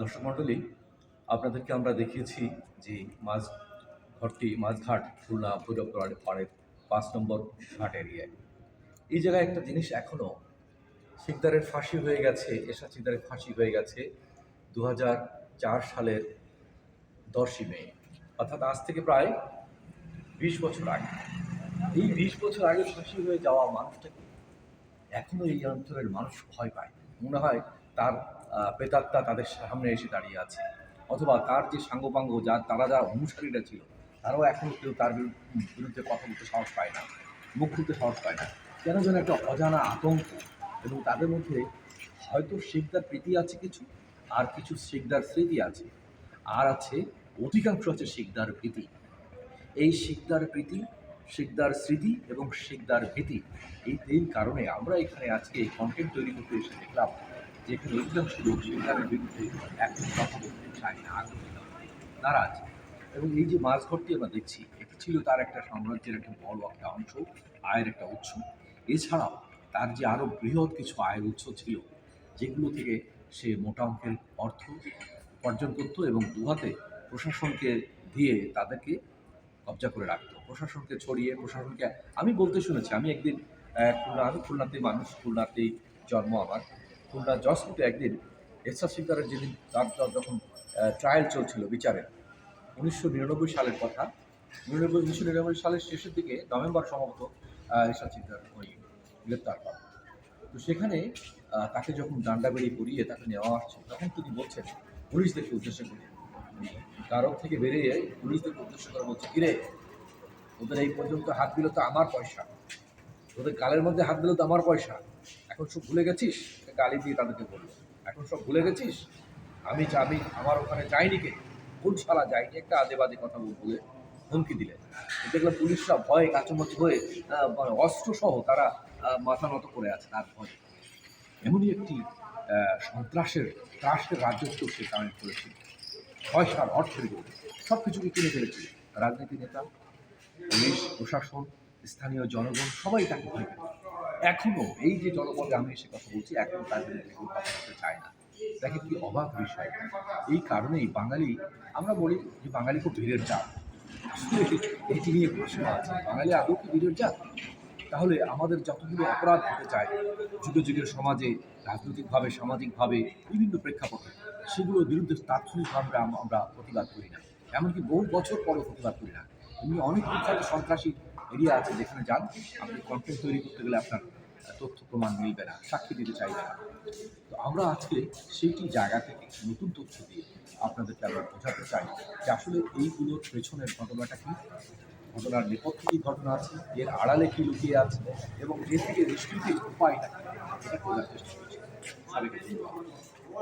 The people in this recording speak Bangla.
দর্শক মণ্ডলী, আপনাদেরকে আমরা দেখিয়েছি যে মাছ ঘরটি মাছঘাট খুলনা, ভৈরবগড় পাড়ের পাঁচ নম্বর ঘাট এরিয়ায় এই জায়গায় একটা জিনিস এখনও সিকদারের ফাঁসি হয়ে গেছে এসা সিকদারের ফাঁসি হয়ে গেছে দু সালের দশই মে, অর্থাৎ আজ থেকে প্রায় বিশ বছর আগে। এই বিশ বছর আগে ফাঁসি হয়ে যাওয়া মানুষটাকে এখনও এই অঞ্চলের মানুষ ভয় পায়। মনে হয় তার প্রেতাত্মা তাদের সামনে এসে দাঁড়িয়ে আছে। অথবা তার যে সাঙ্গপাঙ্গ, যা তারা যারা অনুসারীরা ছিল, তারাও এখন কেউ তার বিরু- বিরুদ্ধে কথা বলতে সাহস পায় না, মুখ খুলতে সাহস পায় না। কেন যেন একটা অজানা আতঙ্ক এবং তাদের মধ্যে হয়তো শিকদার প্রীতি আছে কিছু, আর কিছু শিকদার স্মৃতি আছে, আর আছে অধিকাংশ আছে শিকদার ভীতি। এই শিকদার প্রীতি, শিকদার স্মৃতি এবং শিকদার ভীতি, এই তিন কারণে আমরা এখানে আজকে কন্টেন্ট তৈরি করতে এসে দেখলাম। যে অধিকাংশ লোক শিকদারের বিরুদ্ধে এখন কথা বলতে চায় না, আগ্রহী নারাজ এবং এই যে মাছ ঘরটি আমরা দেখছি, এটি ছিল তার একটা সাম্রাজ্যের একটা বড় একটা অংশ, আয়ের একটা উৎস। এছাড়াও তার যে আরও বৃহৎ কিছু আয়ের উৎস ছিল, যেগুলো থেকে সে মোটা অঙ্কের অর্থ উপার্জন করত এবং দুহাতে প্রশাসনকে দিয়ে তাদেরকে কবজা করে রাখতো। প্রশাসনকে ছড়িয়ে, প্রশাসনকে, আমি বলতে শুনেছি, আমি একদিন খুলনা খুলনাতে মানুষ, খুলনাতেই জন্ম আমার। খুলনা জজকোর্টে একদিন এসআর সিকদারের যেদিন তার যখন ট্রায়াল চলছিল বিচারে, উনিশশো নিরানব্বই সালের কথা, নিরানব্বই উনিশশো নিরানব্বই সালের শেষের দিকে নভেম্বর সম্ভবত সিকদার ওই গ্রেপ্তার পান। তো সেখানে তাকে যখন ডান্ডা বেরিয়ে পড়িয়ে তাকে নেওয়া হচ্ছে, তখন তিনি বলছেন পুলিশদেরকে উদ্দেশ্য করে। কারক থেকে বেরিয়ে পুলিশদেরকে উদ্দেশ্য করে বলছে, কিরে ওদের এই পর্যন্ত হাত দিল তো আমার পয়সা। ওদের গালের মধ্যে হাত দিল তো আমার পয়সা। এখন সব ভুলে গেছিস? গালি দিয়ে তাদেরকে বলল। এখন সব ভুলে গেছিস? আমি যা- আমি আমার ওখানে যাইনি কে? কোন শালা যাইনি একটা আজে বাজে কথা বলে হুমকি দিলেন দেখলাম পুলিশরা ভয়ে কাচুমাচু হয়ে মানে অস্ত্র সহ তারা মাথা নত করে আছে তার ভয়ে। এমনই একটি সন্ত্রাসের, ত্রাসের রাজত্ব সে কামেন্ট করেছিল পয়সার অর্থের জন্য সব কিছুকে কিনে ফেলেছিল রাজনীতি নেতা, পুলিশ, প্রশাসন স্থানীয় জনগণ সবাই তাকে ভয় পেত। এখনও এই যে জনপদে আমি এসে কথা বলছি, এখনও তার বিরুদ্ধে কেউ কথা বলতে চায় না। দেখেন কি অবাক বিষয়। এই কারণেই বাঙালি, আমরা বলি যে বাঙালি খুব ভিড়ের জাত। এটি নিয়ে প্রশ্ন আছে, বাঙালি আদৌ কি ভিড়ের জাত? তাহলে আমাদের যতগুলো অপরাধ হতে চায় যুগে যুগের সমাজে, রাজনৈতিকভাবে, সামাজিকভাবে, বিভিন্ন প্রেক্ষাপটে, সেগুলোর বিরুদ্ধে তাৎক্ষণিকভাবে আমরা প্রতিবাদ করি না। এমনকি বহু বছর পরও প্রতিবাদ করি না। এমনি অনেক সন্ত্রাসী এরিয়া আছে যেখানে যান, আপনি কন্টেন্ট তৈরি করতে গেলে আপনার তথ্য প্রমাণ মিলবে না, সাক্ষী দিতে চাইবে না। তো আমরা আজকে সেইটি জায়গা থেকে নতুন তথ্য দিয়ে আপনাদেরকে আমরা বোঝাতে চাই যে আসলে এইগুলোর পেছনের ঘটনাটা কি, ঘটনার নেপথ্যে কী ঘটনা আছে, এর আড়ালে কী লুকিয়ে আছে, এবং এর থেকে নিষ্কৃতির উপায়টা এটা খোঁজার চেষ্টা করছি।